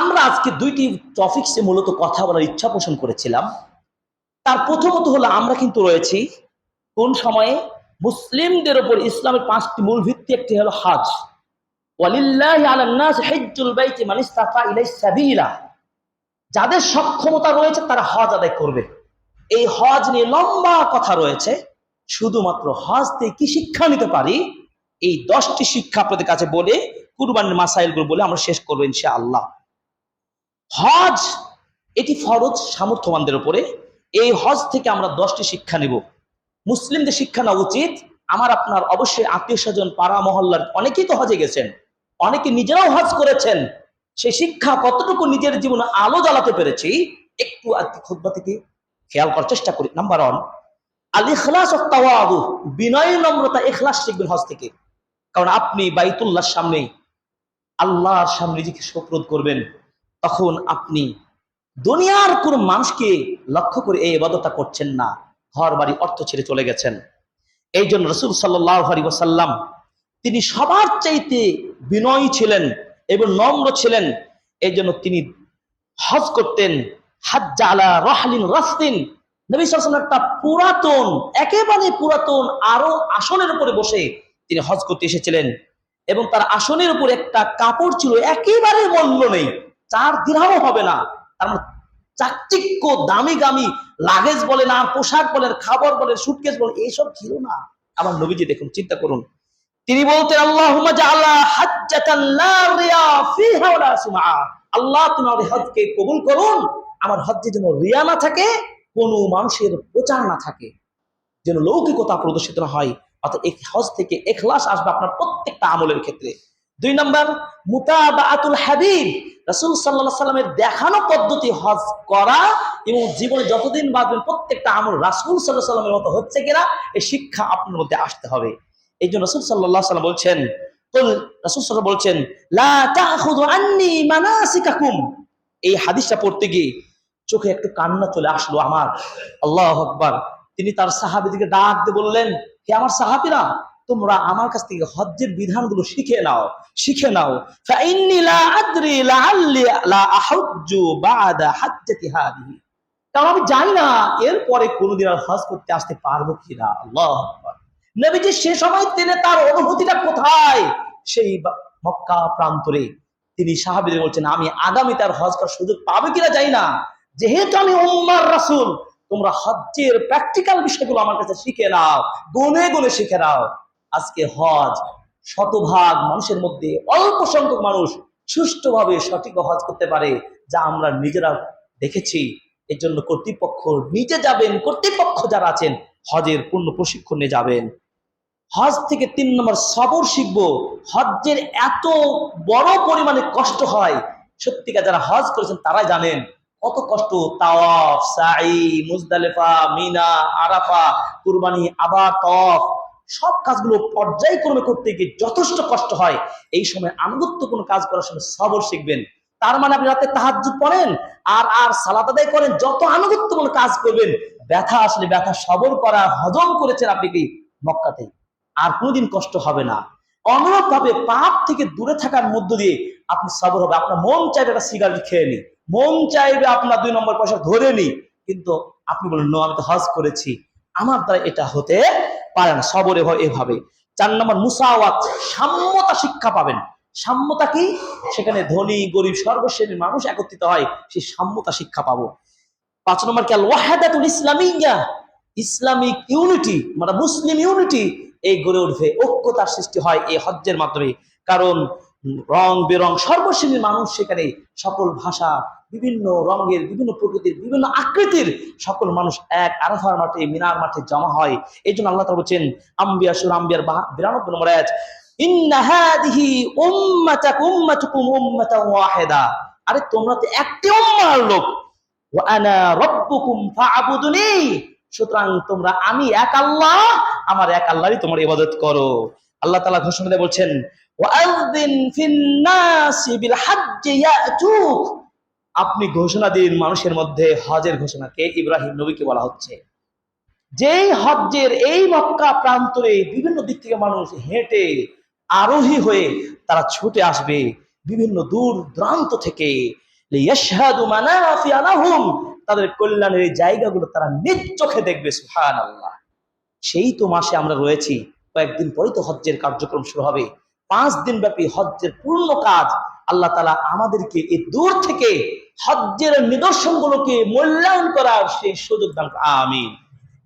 আমরা আজকে দুইটি টপিক্সে মূলত কথা বলার ইচ্ছা পোষণ করেছিলাম। তার প্রথমত হলো আমরা কিন্তু রয়েছি কোন সময়ে? মুসলিমদের ওপর ইসলামের পাঁচটি মূল ভিত্তি একটি হলো হাজ। যাদের সক্ষমতা রয়েছে তারা হজ আদায় করবে। এই হজ নিয়ে লম্বা কথা রয়েছে। শুধুমাত্র হজ থেকে কি শিক্ষা নিতে পারি? এই দশটি শিক্ষা আপনাদের কাছে বলে কুরবানির মাসাইলগুলো বলে আমরা শেষ করব ইনশাআল্লাহ। হজ, এটি ফরজ সামর্থ্যবানদের উপরে। এই হজ থেকে আমরা দশটি শিক্ষা নেব। মুসলিমদের শিক্ষা নেওয়া উচিত। আমার, আপনার অবশ্যই আত্মীয় স্বজন, পাড়া, মহল্লার অনেকেই তো হজে গেছেন। অনেকে নিজেরাও হজ করেছেন। সেই শিক্ষা কতটুকু নিজের জীবনে আলো জ্বালাতে পেরেছি, একটু আজকে খুদ্া থেকে খেয়াল করার চেষ্টা করি। নাম্বার ওয়ান আল ইখলাস বিনয় নম্রতা এখলাস শিখবেন হজ থেকে। কারণ আপনি বাইতুল্লাহর সামনে আল্লাহর সামনে নিজেকে সুপ্রদ করবেন। তখন আপনি দুনিয়ার কোন মানুষকে লক্ষ্য করে এই এবাদতটা করছেন না। ঘর বাড়ি অর্থ ছেড়ে চলে গেছেন। এই জন্য রসুল সাল্লাহ ওসাল্লাম তিনি সবার চাইতে বিনয়ী ছিলেন এবং নম্র ছিলেন। এই জন্য তিনি হজ করতেন হাজ্জালা রহলিন রাস্তিন। একটা পুরাতন, একেবারে পুরাতন আরও আসনের উপরে বসে তিনি হজ করতে এসেছিলেন। এবং তার আসনের উপর একটা কাপড় ছিল, একেবারে মূল্য নেই। চার দিনও হবে না। তার মানে চাকচিক্য দামি দামি লাগেজ বলেন, আর পোশাক বলেন, খাবার বলেন সুটকেস বলেন, এইসব ছিল না। আমার নবীজি দেখুন, চিন্তা করুন। তিনি বলতেন আল্লাহ আল্লাহ, তুমি আমার হজকে কবুল করুন। আমার হজ্জে যেন রিয়া না থাকে, কোনো মানুষের প্রচার না থাকে। যেন লৌকিকতা প্রদর্শিত না হয়। অর্থাৎ এই হজ থেকে এখলাস আসবে আপনার প্রত্যেকটা আমলের ক্ষেত্রে। দুই নম্বর মুতাবাতুল হাবিব রাসূল সাল্লাল্লাহু সাল্লামের দেখানো পদ্ধতি হজ করা এবং জীবনে যতদিন বাঁচবেন প্রত্যেকটা আমল রাসূল সাল্লাল্লাহু সাল্লামের মতো হচ্ছে কিনা, এই শিক্ষা আপনার মধ্যে আসতে হবে। এই জন্য রাসূল সাল্লাল্লাহু সাল্লাম বলছেন, কুল বলছেন, লা তাখুযু এই হাদিসটা পড়তে গিয়ে চোখে একটু কান্না চলে আসলো আমার। আল্লাহ আকবার। তিনি তার সাহাবিদিকে ডাক বললেন, হে আমার সাহাবিরা তোমরা আমার কাছ থেকে হজ্জের বিধানগুলো শিখে নাও শিখে নাও। কারণ আমি জানি না এরপরে কোনোদিন আর হজ করতে আসতে পারব কিনা। আল্লাহ নবীজি সে সময় তিনি তার অনুভূতিটা কোথায়? সেই মক্কা প্রান্তরে। তিনি সাহাবিদের বলছেন, আমি আগামী তার হজ করার সুযোগ পাবে কিনা জানি না। যেহেতু আমি উম্মার রাসূল, তোমরা হজ্জের প্র্যাকটিক্যাল বিষয়গুলো আমার কাছে শিখে নাও, গুনে গুনে শিখে নাও। আজকে হজ শতভাগ মানুষের মধ্যে অল্প সংখ্যক মানুষ সুষ্ঠুভাবে সঠিক হজ করতে পারে, যা আমরা নিজেরা দেখেছি। এর জন্য কর্তৃপক্ষ নিজে যাবেন, কর্তৃপক্ষ যারা আছেন, হজের পূর্ণ প্রশিক্ষণ যাবেন। হজ থেকে তিন নম্বর সবর শিখব। হজ্জের এত বড় পরিমাণে কষ্ট হয়। সত্যিকার যারা হজ করেছেন, তারাই জানেন কত কষ্ট। তাওয়াফ সাই মুজদালেফা, মিনা, আরাফা, কুরবানি, আবার তফ সব কাজগুলো পর্যায়ক্রমে করতে গিয়ে যথেষ্ট কষ্ট হয়। এই সময় আনুগত্য কোনো কাজ করার সময় সবর শিখবেন। তার মানে আপনি রাতে তাহাজ্জুদ পড়েন আর আর সালাত আদায় করেন, যত আনুগত্যমূলক কাজ করবেন, ব্যথা আসলে ব্যথা সবর করা, হজম করেছেন আপনি কি মক্কাতে। আর কোনোদিন কষ্ট হবে না। অনুরূপ ভাবে পাপ থেকে দূরে থাকার মধ্য দিয়ে আপনি সবর হবে। আপনার মন চাইবে একটা সিগারেট খেয়ে নি। মন চাইবে আপনার দুই নম্বর পয়সা ধরে নি। কিন্তু আপনি বলেন নো, আমি তো হজ করেছি। আমার দ্বারা এটা হতে পারে না সবরে হয় এভাবে। চার নম্বর, মুসাওয়াত, সাম্যতা শিক্ষা পাবেন। সাম্যতা কি? সেখানে ধনী, গরিব সর্বশ্রেণীর মানুষ একত্রিত হয়, সেই সাম্যতা শিক্ষা পাবো। পাঁচ নম্বর কি? ওয়াহাদাতুল ইসলামিয়া, ইসলামিক ইউনিটি মানে মুসলিম ইউনিটি, এই গড়ে উঠবে, ঐক্যতার সৃষ্টি হয় এই হজ্জের মাধ্যমে। কারণ রং বেরং সর্বশ্রেণীর মানুষ সেখানে সকল ভাষা, বিভিন্ন রঙের, বিভিন্ন প্রকৃতির, বিভিন্ন আকৃতির সকল মানুষ এক আরাফার মাঠে, মিনার মাঠে জমা হয়। এই জন্য আল্লাহ তাআলা বলছেন, আম্বিয়া সুর আম্বিয়ার বিরানব্বই নম্বর ওয়াহিদা। আরে তোমরা তো একটি উম্মার লোক। সুতরাং তোমরা আমি এক আল্লাহ, আমার এক আল্লাহরই তোমরা ইবাদত করো। আল্লাহ তালা ঘোষণা দিয়ে বলছেন আপনি ঘোষণা দিন মানুষের মধ্যে হজের ঘোষণা কে ইব্রাহিম নবীকে বলা হচ্ছে। যেই হজ্জের এই মক্কা প্রান্তরে বিভিন্ন দিক থেকে মানুষ হেঁটে আরোহী হয়ে তারা ছুটে আসবে, বিভিন্ন দূর দূরান্ত থেকে। তাদের কল্যাণের এই জায়গাগুলো তারা নিজ চোখে দেখবে, সুবহানাল্লাহ। সেই তো মাসে আমরা রয়েছি, কয়েকদিন পরেই তো হজ্জের কার্যক্রম শুরু হবে। পাঁচ দিন ব্যাপী হজ্জের পূর্ণ কাজ আল্লাহ তালা আমাদেরকে এই দূর থেকে হজ্জের নিদর্শনগুলোকে মূল্যায়ন করার সেই সুযোগ দান। আমিন।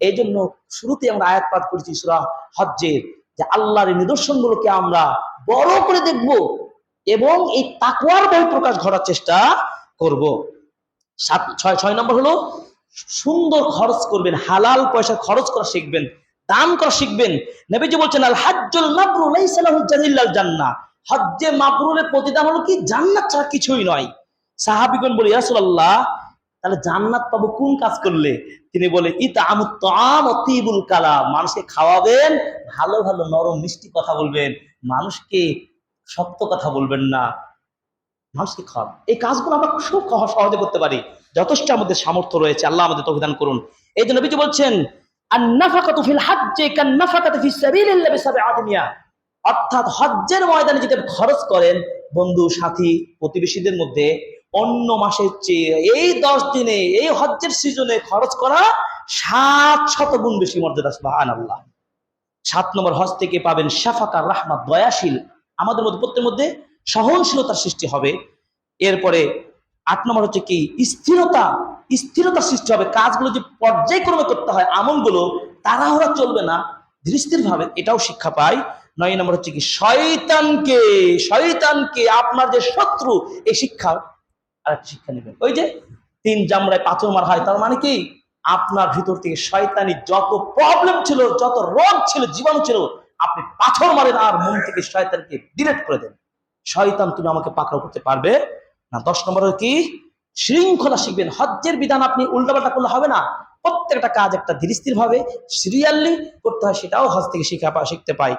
এই জন্য শুরুতে আমরা আয়াত পাঠ করেছি সুরা হজ্জের, যে আল্লাহর নিদর্শনগুলোকে আমরা বড় করে দেখব এবং এই তাকুয়ার বই প্রকাশ ঘটার চেষ্টা করব। সাত, ছয় ছয় নম্বর হলো, সুন্দর খরচ করবেন, হালাল পয়সা খরচ করা শিখবেন। দান করা শিখবেন। নবীজি বলছেন আল হাজ্জুল মাবরুর লাইসা লাহু জাযাইল্লাল জান্নাহ। হজ্জে মাবরুরের প্রতিদান হলো কি? জান্নাত ছাড়া কিছুই নয়। সাহাবীগণ বলে, ইয়া রাসূলুল্লাহ, তাহলে জান্নাত পাবো কোন কাজ করলে? তিনি বলে ও তিবুল কালাম। মানুষকে খাওয়াবেন, ভালো ভালো নরম মিষ্টি কথা বলবেন। মানুষকে সত্য কথা বলবেন না। মানুষকে খাওয়ান এই কাজগুলো আমরা খুব সহ- সহজে করতে পারি। যথেষ্ট আমাদের সামর্থ্য রয়েছে। আল্লাহ আমাদের তভিদান করুন। এই জন্য নবীজি বলছেন অর্থাৎ হজ্জের ময়দানে যদি খরচ করেন, বন্ধু, সাথী, প্রতিবেশীদের মধ্যে অন্য মাসের চেয়ে এই দশ দিনে, এই হজ্জের সিজনে খরচ করা সাত শত গুণ বেশি মর্যাদা, সুবহানাল্লাহ। সাত নম্বর হজ থেকে পাবেন শাফাকার রাহমাত, দয়াশীল। আমাদের মধ্যে, প্রত্যেকের মধ্যে সহনশীলতার সৃষ্টি হবে। এরপরে আট নম্বর হচ্ছে কি? স্থিরতা। স্থিরতার সৃষ্টি হবে, কাজগুলো যে পর্যায়ক্রমে করতে হয়, আমলগুলো তাড়াহুড়া চলবে না। ধীরস্থির ভাবে এটাও শিক্ষা পাই। নয় নম্বর হচ্ছে কি, শয়তানকে শয়তানকে আপনার যে শত্রু, এই শিক্ষা আর শিক্ষা নেবেন। ওই যে তিন জামরায় পাথর মার হয়, তার মানে কি? আপনার ভিতর থেকে শয়তানি যত প্রবলেম ছিল, যত রোগ ছিল, জীবাণু ছিল, আপনি পাথর মারেন আর মন থেকে শয়তানকে ডিলেট করে দেন। শয়তান তুমি আমাকে পাকড়াও করতে পারবে না। দশ নম্বর কি? শৃঙ্খলা শিখবেন। হজ্জের বিধান আপনি উল্টাপাল্টা করলে হবে না। প্রত্যেকটা কাজ একটা ধীরস্থির ভাবে সিরিয়ালি করতে হয়, সেটাও হজ থেকে শিখা শিখতে পাই।